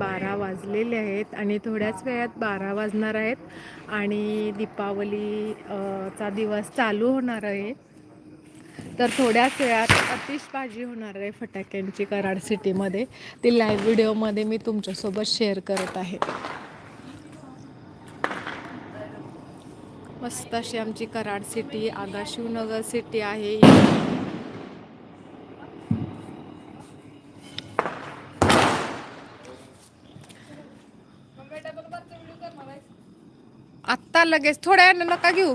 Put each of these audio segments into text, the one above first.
बारा वाजलेले आहेत आणि थोड्याच वेळात बारा वाजणार आहेत आणि दीपावली चा दिवस चालू होणार आहे. तर थोड्याच वेळात अतिशबाजी होणार आहे फटाक्यांची कराड सिटीमध्ये. ती लाईव्ह व्हिडिओमध्ये मी तुमच्यासोबत शेअर करत आहे. मस्त अशी आमची कराड सिटी आगाशिवनगर सिटी आहे. आत्ता लगेच. थोड्या वेळानं नका घेऊ.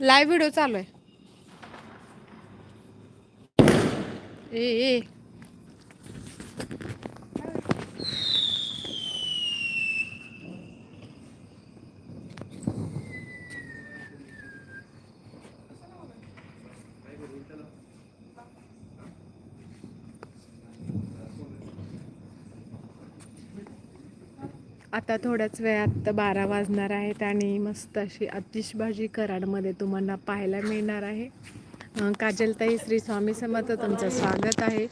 लाईव्ह व्हिडिओ चालू आहे. ए ए. आता थोड्याच वेळात बारा वाजणार आहेत आणि मस्त अशी आतिषबाजी कराडमध्ये तुम्हाला पाहायला मिळणार आहे. काजलताई श्री स्वामी समर्थ तुमचं स्वागत आहे.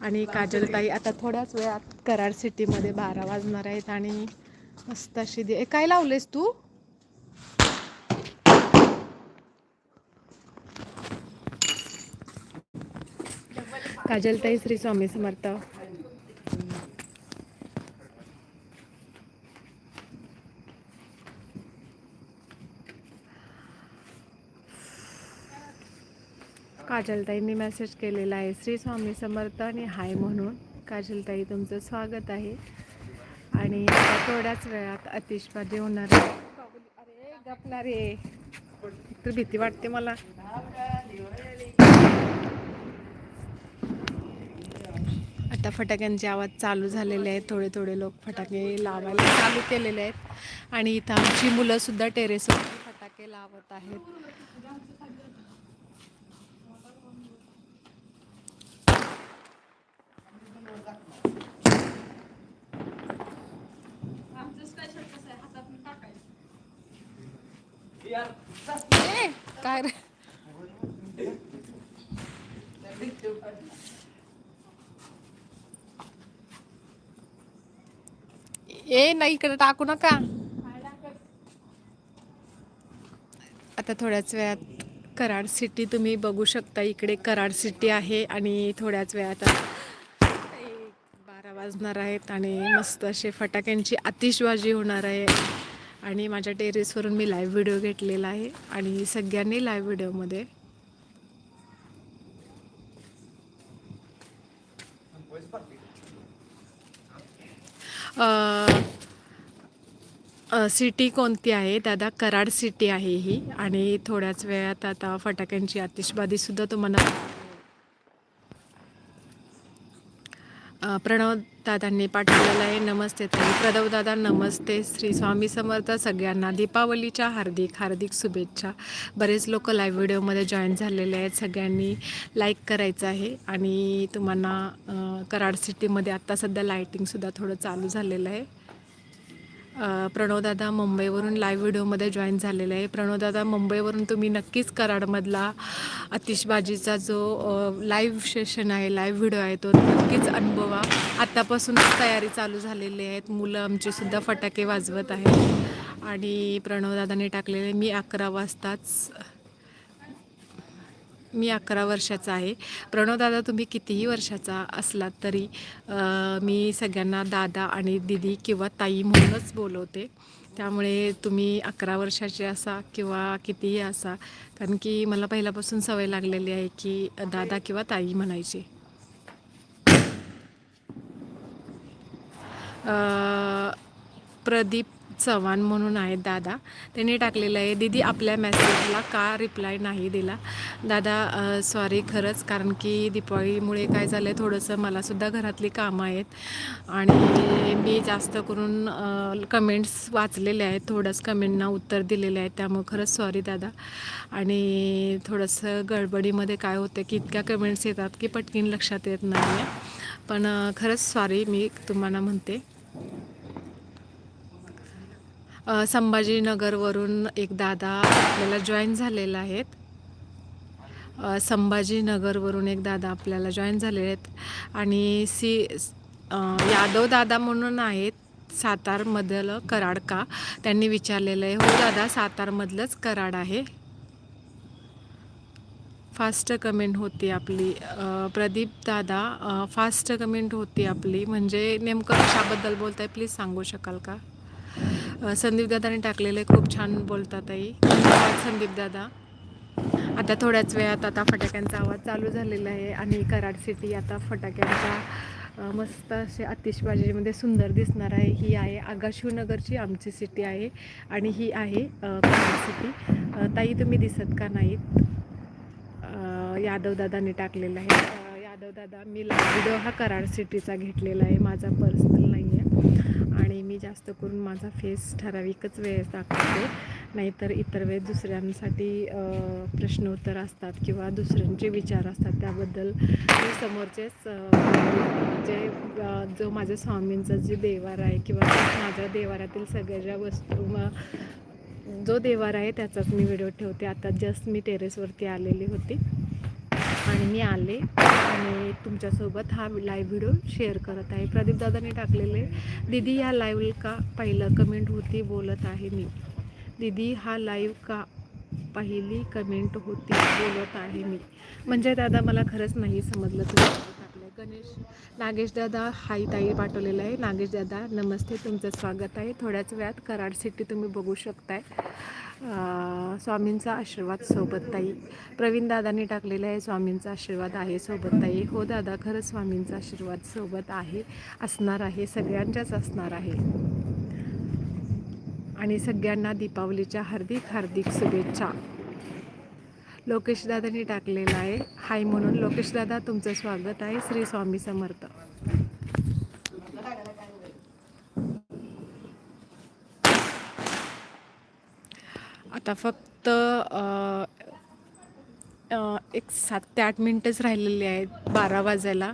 आणि काजलताई आता थोड्याच वेळात कराड सिटीमध्ये बारा वाजणार आहेत आणि मस्त अशी दे काय लावलेस तू? काजलताई श्री स्वामी समर्थ. काजलताईंनी मेसेज केलेला आहे. श्री स्वामी समर्थ आणि हाय म्हणून काजलताई तुमचं स्वागत आहे. आणि थोड्याच वेळात अतिशबाजी होणार आहे. अरे गपला रे तर भीती वाटते मला. आता फटाक्यांचे आवाज चालू झालेले आहेत. थोडे थोडे लोक फटाके लावायला चालू केलेले आहेत. आणि इथं आमची मुलंसुद्धा टेरेसवर फटाके लावत आहेत. काय रे? ए नाही इकडे टाकू नका. आता थोड्याच वेळात कराड सिटी तुम्ही बघू शकता. इकडे कराड सिटी आहे आणि थोड्याच वेळात बारा वाजणार आहेत आणि मस्त असे फटाक्यांची आतिषबाजी होणार आहे. आणि माझ्या टेरेसवरून मी लाईव्ह व्हिडिओ घेतलेला आहे आणि सगळ्यांनी लाईव्ह व्हिडिओमध्ये सिटी कोणती आहे? दादा कराड सिटी आहे ही. आणि थोड्याच वेळात आता फटाक्यांची आतिषबाजीसुद्धा तुम्हाला प्रणवदादांनी प्रणव दादांनी पाठवलेलं आहे. नमस्ते ताई. प्रदव दादा नमस्ते. श्री स्वामी समर्थ सगळ्यांना दीपावलीच्या हार्दिक हार्दिक शुभेच्छा. बरेच लोक लाईव्ह व्हिडिओमध्ये जॉईन झालेले आहेत. सगळ्यांनी लाईक करायचं आहे. आणि तुम्हाला कराड सिटीमध्ये आत्ता सध्या लाईटिंगसुद्धा थोडं चालू झालेलं आहे. प्रणवदादा मुंबईवरून लाईव्ह व्हिडिओमध्ये जॉईन झालेले आहे. प्रणवदादा मुंबईवरून तुम्ही नक्कीच कराडमधला आतिषबाजीचा जो लाईव्ह सेशन आहे लाईव्ह व्हिडिओ आहे तो नक्कीच अनुभवा. आत्तापासूनच तयारी चालू झालेली आहेत. मुलं आमचीसुद्धा फटाके वाजवत आहेत. आणि प्रणवदादाने टाकलेले मी अकरा वाजताच मी अकरा वर्षाचा आहे. प्रणवदादा तुम्ही कितीही वर्षाचा असलात तरी मी सगळ्यांना दादा आणि दिदी किंवा ताई म्हणूनच बोलवते. त्यामुळे तुम्ही अकरा वर्षाचे असा किंवा कितीही असा कारण की मला पहिल्यापासून सवय लागलेली आहे की दादा किंवा ताई म्हणायची. प्रदीप चव्हाण म्हणून आहेत दादा. त्यांनी टाकलेलं आहे दीदी आपल्या मेसेजला का रिप्लाय नाही दिला? दादा सॉरी खरंच कारण की दीपावळीमुळे काय झालं आहे थोडंसं मलासुद्धा घरातली कामं आहेत. आणि मी जास्त करून कमेंट्स वाचलेले आहेत थोडंच कमेंटना उत्तर दिलेले आहेत त्यामुळे खरंच सॉरी दादा. आणि थोडंसं गडबडीमध्ये काय होतं की इतक्या कमेंट्स येतात की पटकीन लक्षात येत नाही आहे पण खरंच सॉरी मी तुम्हाला म्हणते. संभाजीनगरवरून एक दादा आपल्याला जॉईन झालेला आहेत. संभाजीनगरवरून एक दादा आपल्याला जॉईन झालेले आहेत. आणि सी यादव दादा म्हणून आहेत सातारमधलं कराड का त्यांनी विचारलेलं आहे हो दादा सातारमधलंच कराड आहे. फास्ट कमेंट होती आपली. प्रदीप दादा फास्ट कमेंट होती आपली. म्हणजे नेमकं कशाबद्दल बोलताय प्लीज सांगू शकाल का? अ, संदीप दादाने टाकलेलं आहे खूप छान बोलतात आई. संदीप दादा. आता थोड्याच वेळात आता फटाक्यांचा आवाज चालू झालेला आहे आणि कराड सिटी आता फटाक्यांचा मस्त असे आतिषबाजीमध्ये सुंदर दिसणार आहे. ही आहे आगाशिवनगरची आमची सिटी आहे आणि ही आहे कराड सिटी ताई तुम्ही दिसत का नाहीत? यादव दादाने टाकलेलं आहे. यादव दादा मी लाईव्ह व्हिडिओ हा कराड सिटीचा घेतलेला आहे. माझा पर्सनल नाही आहे आणि मी जास्त करून माझा फेस ठराविकच वेळेस दाखवते. नाहीतर इतर वेळेस दुसऱ्यांसाठी प्रश्नोत्तर असतात किंवा दुसऱ्यांचे विचार असतात त्याबद्दल मी समोरचेच जे जो माझ्या स्वामींचा जे देवार आहे किंवा माझ्या देवारातील सगळ्या ज्या वस्तू जो देवार आहे त्याचाच मी व्हिडिओ ठेवते. आता जस्ट मी टेरेसवरती आलेली होती. आणि मी आले आणि तुमच्यासोबत हा लाईव्ह व्हिडिओ शेअर करत आहे. प्रदीप दादाने टाकलेले दीदी या लाईव्ह का पहिलं कमेंट होती बोलत आहे मी. दीदी हा लाईव्ह का पहिली कमेंट होती बोलत आहे मी. म्हणजे दादा मला खरंच नाही समजलं तुम्ही गणेश नागेश दादा हाय ताई पाठवलेला आहे. नागेश दादा नमस्ते तुमचं स्वागत आहे. थोड्याच वेळात कराड सिटी तुम्ही बघू शकताय. स्वामींचा आशीर्वाद सोबतताई प्रवीण दादांनी टाकलेला आहे स्वामींचा आशीर्वाद आहे सोबतताई हो दादा खरंच स्वामींचा आशीर्वाद सोबत आहे असणार आहे सगळ्यांच्याच असणार आहे. आणि सगळ्यांना दीपावलीच्या हार्दिक हार्दिक शुभेच्छा. लोकेश दादांनी टाकलेला आहे. हाय म्हणून लोकेश दादा तुमचं स्वागत आहे. श्री स्वामी समर्थ. आता फक्त एक सात ते आठ मिनटंच राहिलेली आहेत बारा वाजायला.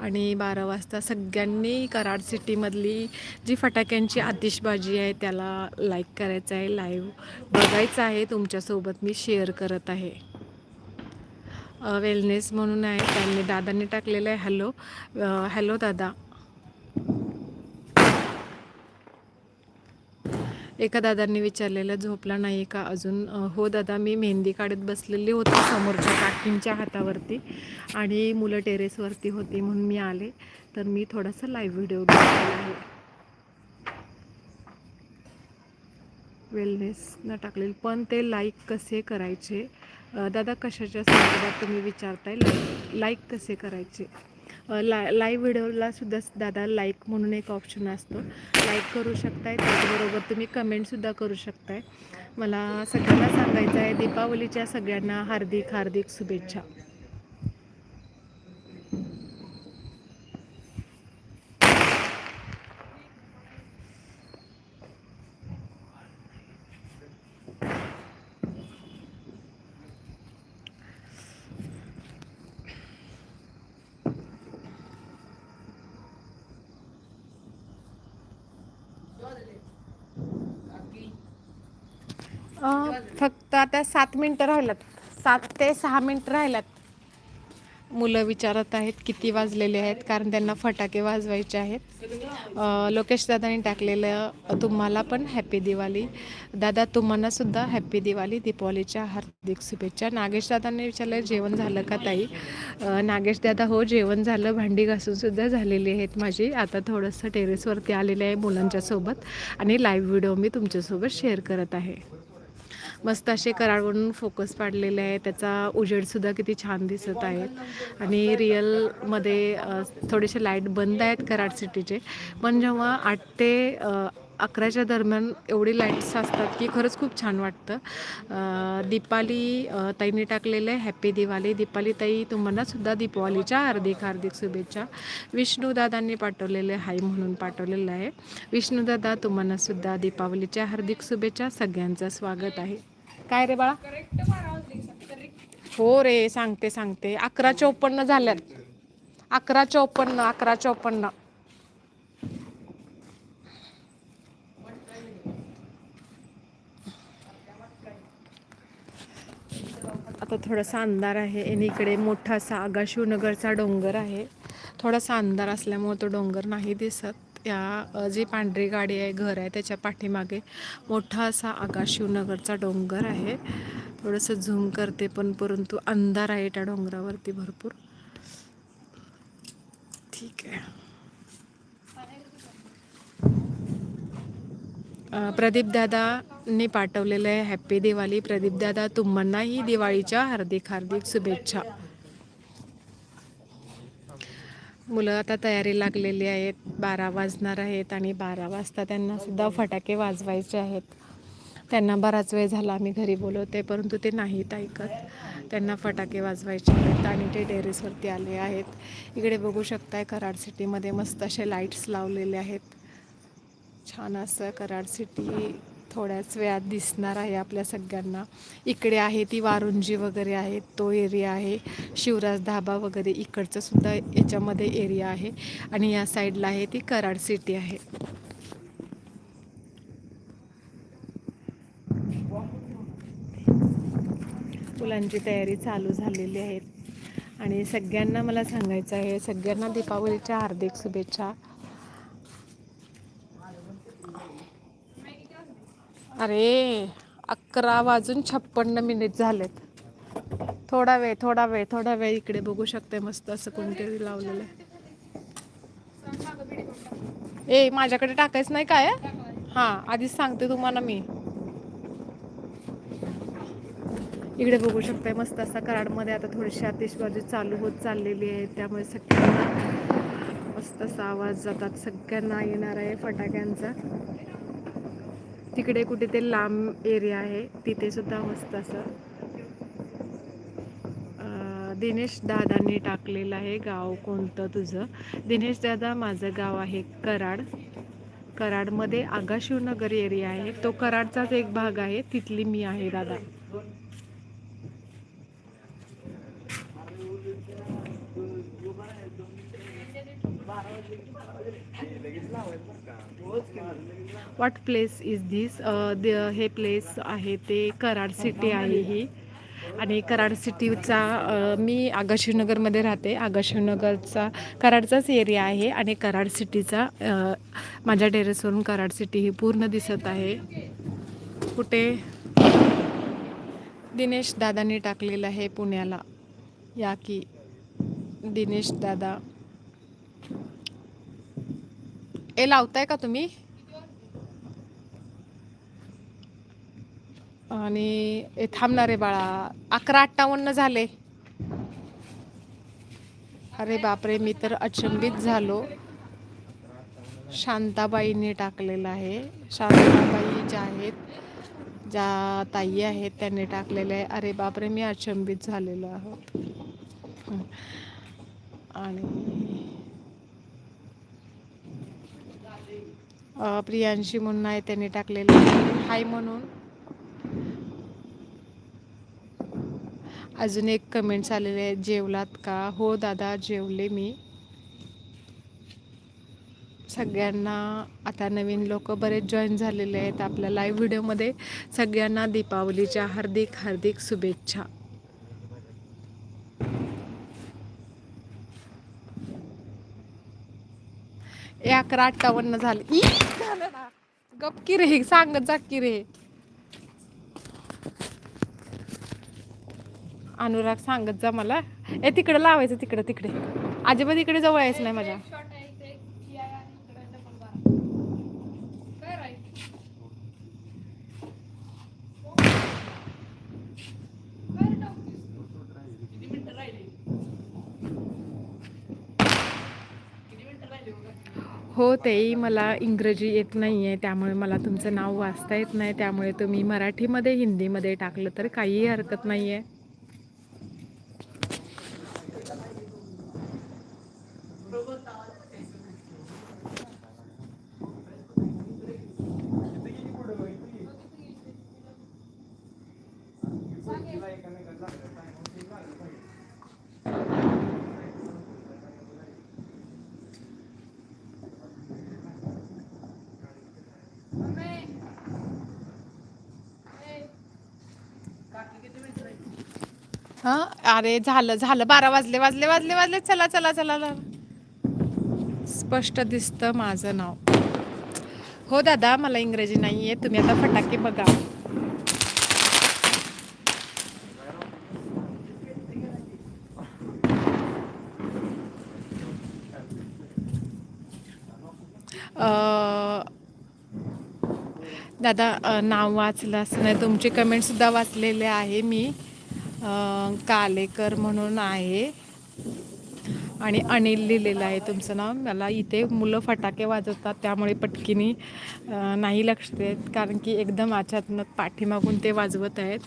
आणि बारा वाजता सगळ्यांनी कराड सिटीमधली जी फटाक्यांची आतिषबाजी आहे त्याला लाईक करायचं आहे लाईव्ह बघायचं आहे तुमच्यासोबत मी शेअर करत आहे. वेलनेस म्हणून आहे त्यांनी दादांनी टाकलेलं आहे हॅलो हॅलो दादा. एका दादांनी विचारलेलं झोपला नाही का अजून? हो दादा मी मेहंदी काढत बसलेली होती समोरच्या काकींच्या हातावरती आणि मुलं टेरेसवरती होती म्हणून मी आले. तर मी थोडासा लाईव्ह व्हिडिओ घेतलेला आहे. वेलनेसनं टाकलेलं. पण ते लाईक कसे करायचे? दादा कशाच्या संदर्भात तुम्ही विचारताय? लाईक लाईक कसे करायचे? ला लाईव्ह व्हिडिओला सुद्धा दादा लाईक म्हणून एक ऑप्शन असतो. लाईक करू शकताय त्याचबरोबर तुम्ही कमेंटसुद्धा करू शकताय. मला सगळ्यांना सांगायचं आहे दीपावलीच्या सगळ्यांना हार्दिक हार्दिक शुभेच्छा. तर आता सात मिनटं राहिल्यात. सात ते सहा मिनटं राहिल्यात. मुलं विचारत आहेत किती वाजलेले आहेत कारण त्यांना फटाके वाजवायचे आहेत. लोकेश दादाने टाकलेलं तुम्हाला पण हॅपी दिवाळी. दादा तुम्हालासुद्धा हॅपी दिवाळी. दीपावलीच्या हार्दिक शुभेच्छा. नागेश दादांनी विचारलं जेवण झालं का ताई? नागेश दादा हो जेवण झालं. भांडी घासूनसुद्धा झालेली आहेत माझी. आता थोडंसं टेरेसवरती आलेले आहे मुलांच्यासोबत आणि लाईव्ह व्हिडिओ मी तुमच्यासोबत शेअर करत आहे. मस्त असे कराडवरून फोकस पाडलेले आहे त्याचा उजेडसुद्धा किती छान दिसत आहेत. आणि रिअलमध्ये थोडेसे लाइट बंद आहेत कराड सिटीचे पण जेव्हा आठ ते अकराच्या दरम्यान एवढी लाईट्स असतात की खरंच खूप छान वाटतं. दीपाली ताईने टाकलेलं आहे हॅपी दिवाळी दीपाली ताई तुम्हाला सुद्धा दीपावलीच्या हार्दिक हार्दिक शुभेच्छा. विष्णूदादांनी पाठवलेले हाय म्हणून पाठवलेलं आहे. विष्णूदादा तुम्हाला सुद्धा दीपावलीच्या हार्दिक शुभेच्छा. सगळ्यांचं स्वागत आहे. काय रे बाळा? हो रे सांगते सांगते. अकरा चौपन्न झाल्यात. अकरा चौपन्न अकरा चौपन्न आता थोडासा अंधार आहे. आणि इकडे मोठासा आगाशिवनगरचा डोंगर आहे. थोडासा अंधार असल्यामुळे तो डोंगर नाही दिसत. या जी पांढरी गाडी आहे घर आहे त्याच्या पाठीमागे मोठा असा आगाशिवनगरचा डोंगर आहे. थोडंसं झूम करते पण परंतु अंधार आहे त्या डोंगरावरती भरपूर. ठीक आहे. प्रदीप दादा ने पाठवलेलं आहे हॅप्पी दिवाळी प्रदीपदादा तुम्हांनाही दिवाळीच्या हार्दिक हार्दिक शुभेच्छा. मुलं आता तयारी लागलेली आहेत. बारा वाजणार आहेत आणि बारा वाजता त्यांना सुद्धा फटाके वाजवायचे आहेत. त्यांना बराच वेळ झाला आम्ही घरी बोलवते परंतु ते नाहीत ऐकत. त्यांना फटाके वाजवायचे आहेत आणि ते टेरेसवरती आले आहेत. इकडे बघू शकताय कराड सिटीमध्ये मस्त असे लाईट्स लावलेले आहेत. छान असं कराड सिटी थोड्याच वेळात दिसणार आहे आपल्या सगळ्यांना. इकडे आहे ती वारुंजी वगैरे आहे तो एरिया आहे. शिवराज धाबा वगैरे इकडचं सुद्धा याच्यामध्ये एरिया आहे. आणि या साईडला आहे ती कराड सिटी आहे. फुलांची तयारी चालू झालेली आहे. आणि सगळ्यांना मला सांगायचं आहे सगळ्यांना दीपावलीच्या हार्दिक शुभेच्छा. अरे अकरा वाजून छप्पन्न मिनिट झालेत. थोडा वेळ थोडा वेळ थोडा वेळ इकडे बघू शकते मस्त असं कोणतरी लावलेलं आहे. ए माझ्याकडे टाकायचं नाही काय? हां आधीच सांगते तुम्हाला मी. इकडे बघू शकताय मस्त असा कराडमध्ये आता थोडीशी आतिषबाजी चालू होत चाललेली आहे. त्यामुळे सगळ्यांना मस्त असा आवाज जातात. सगळ्यांना येणार आहे फटाक्यांचा. तिकडे कुठे ते लांब एरिया आहे. तिथे सुद्धा मस्त असं दिनेश दादांनी टाकलेलं आहे गाव कोणतं तुझं? दिनेश दादा माझं गाव आहे कराड. कराडमध्ये आगाशिवनगर एरिया आहे. तो कराडचाच एक भाग आहे. तिथली मी आहे दादा. वॉट प्लेस इज दिस हे प्लेस आहे ते कराड सिटी आहे ही. आणि कराड सिटीचा मी आगाशिवनगरमध्ये राहते. आगाशिवनगरचा कराडचाच एरिया आहे आणि कराड सिटीचा माझ्या टेरेसवरून कराड सिटी ही पूर्ण दिसत आहे. कुठे? दिनेश दादांनी टाकलेलं आहे पुण्याला. या की दिनेश दादा. ए लावताय का तुम्ही? आणि हे थांबणार आहे बाळा. अकरा अठ्ठावन्न झाले. अरे बापरे मी तर अचंबित झालो. शांताबाईंनी टाकलेलं आहे. शांताबाई ज्या आहेत ज्या ताई आहेत त्यांनी टाकलेलं आहे. अरे बापरे मी अचंबित झालेलो आहोत. आणि प्रियांशी म्हणून आहे त्यांनी टाकलेलं आहे. हाय म्हणून. अजून एक कमेंट्स आलेले आहेत. जेवलात का? हो दादा जेवले मी. सगळ्यांना आता नवीन लोक बरेच जॉईन झालेले आहेत आपल्या लाईव्ह व्हिडिओमध्ये सगळ्यांना दीपावलीच्या हार्दिक हार्दिक शुभेच्छा. अकरा अठ्ठावन्न झाले. झालं गप गपकी रे सांगत जा की रे. अनुराग सांगत जा मला. ए तिकडे लावायचं तिकडे तिकडे. अजिबात इकडे जवळ यायचं नाही माझ्या. हो तेही मला इंग्रजी येत नाही आहे त्यामुळे मला तुमचं नाव वाचता येत नाही त्यामुळे तुम्ही मराठीमध्ये हिंदीमध्ये टाकलं तर काहीही हरकत नाही आहे हा? अरे झालं झालं. बारा वाजले वाजले वाजले वाजले. चला चला चला स्पष्ट दिसतं माझं नाव. हो दादा मला इंग्रजी नाही आहे. तुम्ही आता फटाके बघा. दादा नाव वाचलं असं नाही. तुमचे कमेंटसुद्धा वाचलेले आहे मी. कालेकर म्हणून आहे. आणि अनिल लिहिलेलं आहे तुमचं नाव. मला इथे मुलं फटाके वाजवतात त्यामुळे पटकिनी नाही लक्ष देत. कारण की एकदम अचानक पाठीमागून ते वाजवत आहेत.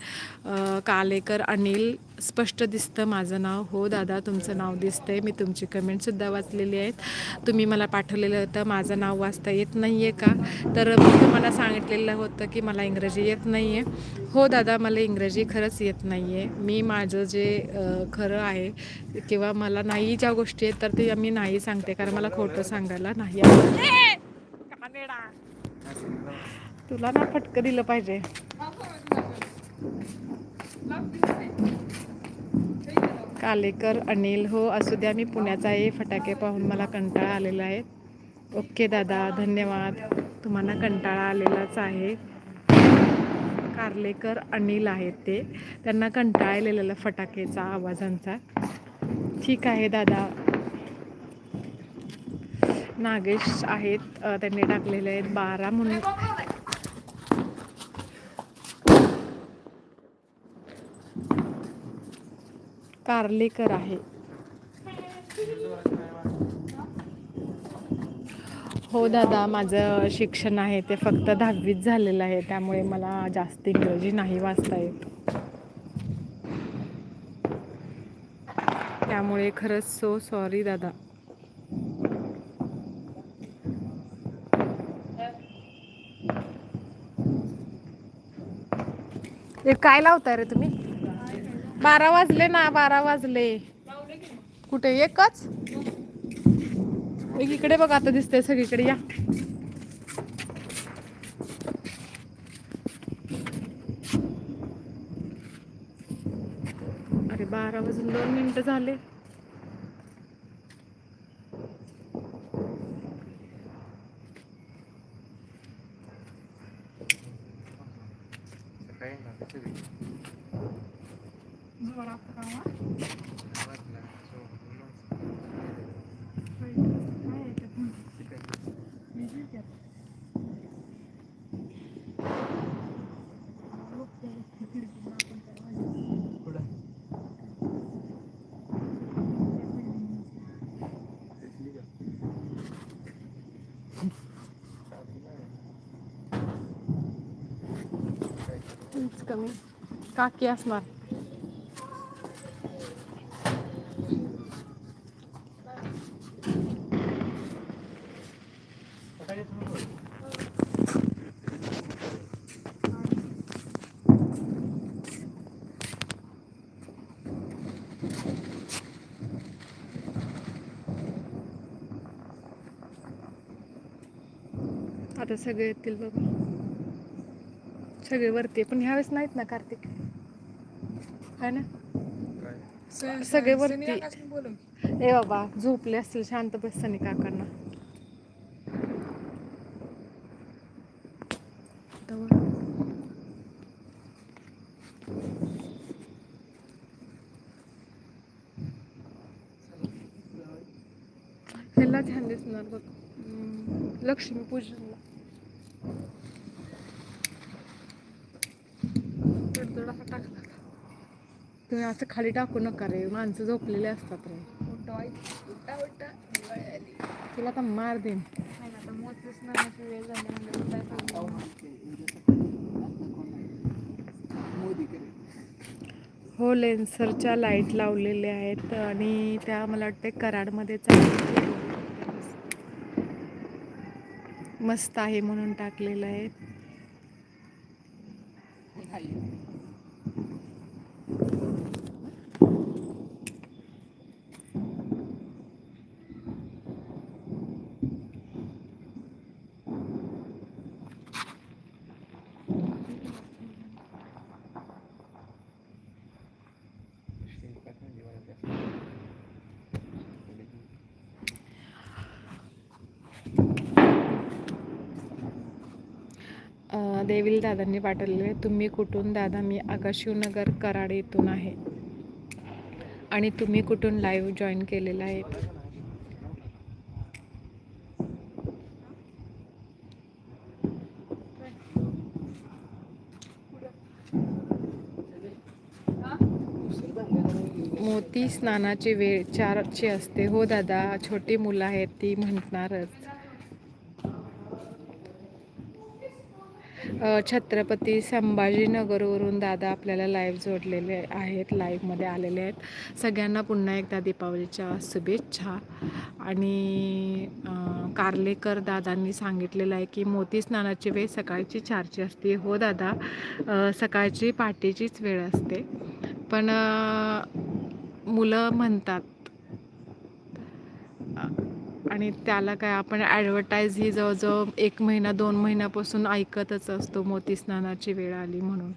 कालेकर अनिल स्पष्ट दिसतं माझं नाव. हो दादा तुमचं नाव दिसतंय. मी तुमची कमेंटसुद्धा वाचलेली आहेत. तुम्ही मला पाठवलेलं होतं. माझं नाव वाचता येत नाही आहे का? तर मी तुम्हाला सांगितलेलं होतं की मला इंग्रजी येत नाही आहे हो दादा मला इंग्रजी खरंच येत नाही आहे मी माझं जे खरं आहे किंवा मला नाही ज्या गोष्टी गोष्टी आहेत तर ते मी नाही सांगते कारण मला खोटं सांगायला नाही तुला ना फटकं दिलं पाहिजे. कालेकर अनिल हो असू द्या मी पुण्याचा आहे फटाके पाहून मला कंटाळा आलेला आहे. ओके दादा धन्यवाद. तुम्हाला कंटाळा आलेलाच आहे. कार्लेकर अनिल आहेत ते. त्यांना कंटाळा आलेला फटाकेचा आवाजांचा. ठीक आहे दादा. नागेश आहेत त्यांनी टाकलेले आहेत बारा म्हणून. कारलेकर आहे. हो दादा माझं शिक्षण आहे ते फक्त दहावीत झालेलं आहे त्यामुळे मला जास्त इंग्रजी नाही वाचता येत. त्यामुळे खरंच सो सॉरी दादा. हे काय लावताय रे तुम्ही? बारा वाजले ना बारा वाजले. कुठे? एकच? एक इकडे बघ आता दिसतंय सगळीकडे या अरे बारा वाजून दोन मिनटं झाले. उंच काकी असणार आता सगळे येतील बघा. सगळे वरती. पण ह्यावेळेस नाहीत ना कार्तिक. है ना? सगळे वरती. ए बाबा झोपले असतील शांत बसताना काकांना. तवर. ह्याला छान दिसणार बघ. लक्ष्मी पूजनला तडतड असा टाकला का? तुम्ही असं खाली टाकू नका रे माणसं झोपलेले असतात रे. तुला आता मार देईन. हो लेन्सरच्या लाइट लावलेल्या आहेत आणि त्या मला वाटते कराडमध्येच आहेत. मस्त आहे म्हणून टाकलेलं आहे. देवील दादांनी पाठवलेले तुम्ही कुठून दादा? मी आकाशशिवनगर कराड येथून आहे. आणि तुम्ही कुठून लाईव्ह जॉईन केलेला आहे? मोती स्नानाची वेळ चारची असते. हो दादा छोटी मुलं आहेत ती म्हणणारच. छत्रपती संभाजीनगरवरून दादा आपल्याला लाईव्ह जोडलेले आहेत लाईव्हमध्ये आलेले आहेत. सगळ्यांना पुन्हा एकदा दीपावलीच्या शुभेच्छा. आणि कार्लेकर दादांनी सांगितलेलं आहे की मोती स्नानाची वेळ सकाळची चारची असते. हो दादा सकाळची पहाटेचीच वेळ असते. पण मुलं म्हणतात आणि त्याला काय आपण ॲडव्हर्टाईज ही जवळजवळ एक महिना दोन महिन्यापासून ऐकतच असतो मोती स्नानाची वेळ आली म्हणून.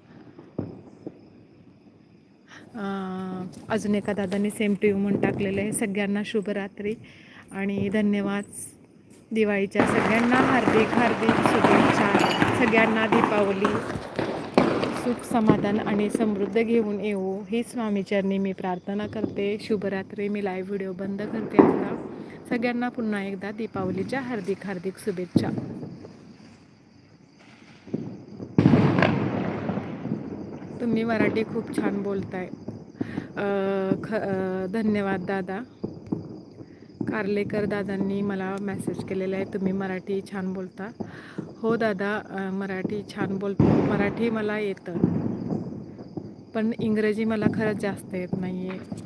अजून एका दादांनी सेम टू यू म्हणून टाकलेलं आहे. सगळ्यांना शुभरात्री आणि धन्यवाद. दिवाळीच्या सगळ्यांना हार्दिक हार्दिक शुभेच्छा. सगळ्यांना दीपावली. सुख समाधान आणि समृद्ध घेऊन येऊ. ही स्वामीचरणी मी प्रार्थना करते. शुभरात्री. मी लाईव्ह व्हिडिओ बंद करते आता. सगळ्यांना पुन्हा एकदा दीपावलीच्या हार्दिक हार्दिक शुभेच्छा. तुम्ही मराठी खूप छान बोलताय. ख धन्यवाद दादा. कार्लेकर दादांनी मला मेसेज केलेला आहे तुम्ही मराठी छान बोलता. हो दादा मराठी छान बोलतो मराठी मला येतं. पण इंग्रजी मला खरंच जास्त येत नाही आहे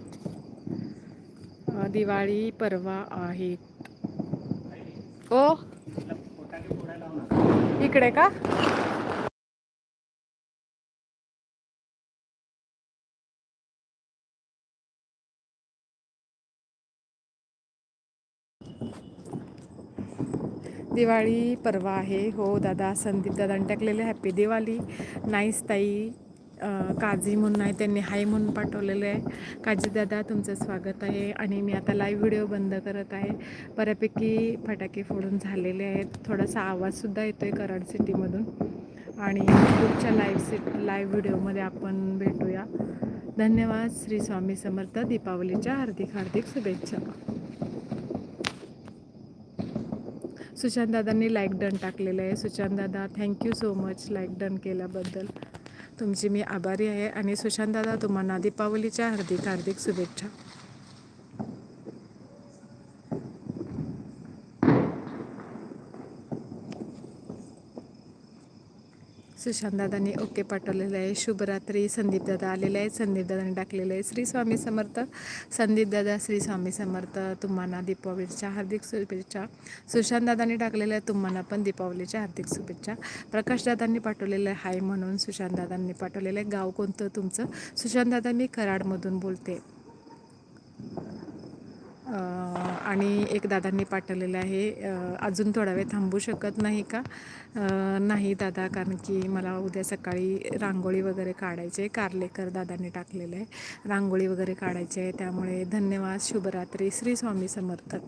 दिवाळी परवा आहेत. ओ. इकडे का? दिवाळी परवा आहे. हो दादा संदीप दादा टाकलेले हॅपी दिवाळी. नाईस ताई. काजी म्हणून आहे त्यांनी हाय म्हणून पाठवलेलं आहे. काजी दादा तुमचं स्वागत आहे. आणि मी आता लाईव्ह व्हिडिओ बंद करत आहे. बऱ्यापैकी फटाके फोडून झालेले आहेत. थोडासा आवाजसुद्धा येतो आहे कराड सिटीमधून आणि पुढच्या लाईव्ह सिट लाईव्ह व्हिडिओमध्ये आपण भेटूया. धन्यवाद. श्री स्वामी समर्थ. दीपावलीच्या हार्दिक हार्दिक शुभेच्छा. सुशांत दादांनी लाईक डन टाकलेलं आहे. सुशांत दादा thank you so much like done केल्याबद्दल. तुमची मी आभारी आहे आणि सुशांत दादा तुम्हाला दीपावलीच्या हार्दिक हार्दिक शुभेच्छा. सुशांतदादांनी ओके पाठवलेलं आहे. शुभरात्री संदीपदादा आलेलं आलेले आहेत टाकलेलं आहे. श्री स्वामी समर्थ. संदीपदादा श्री स्वामी समर्थ तुम्हाला दीपावलीच्या हार्दिक शुभेच्छा. सुशांतदादांनी टाकलेलं आहे तुम्हाला पण दीपावलीच्या हार्दिक शुभेच्छा. प्रकाशदादांनी पाठवलेलं आहे. हाय म्हणून सुशांतदादांनी पाठवलेलं आहे. गाव कोणतं? तुमचं? सुशांतदादा मी कराडमधून बोलते. आणि एक दादांनी पाठवलेलं आहे. अजून थोडा वेळ थांबू शकत नाही का? नाही दादा कारण की मला उद्या सकाळी रांगोळी वगैरे काढायची आहे. कार्लेकर दादांनी टाकलेलं आहे. रांगोळी वगैरे काढायची आहे. त्यामुळे धन्यवाद. शुभरात्री. श्री स्वामी समर्थक